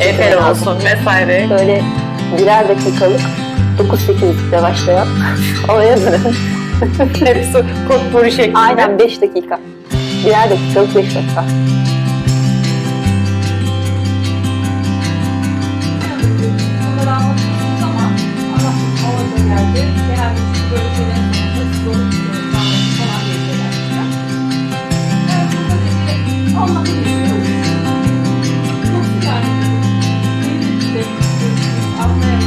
Efer gitmen lazım. olsun vesaire. Böyle birer dakikalık 9-8'de başlayan oraya dönün. Hepsi potpourri şeklinde. Aynen 5 dakika. Birer dakikalık 5 dakika. Ama yerde genelde böyle şeylerin Amen.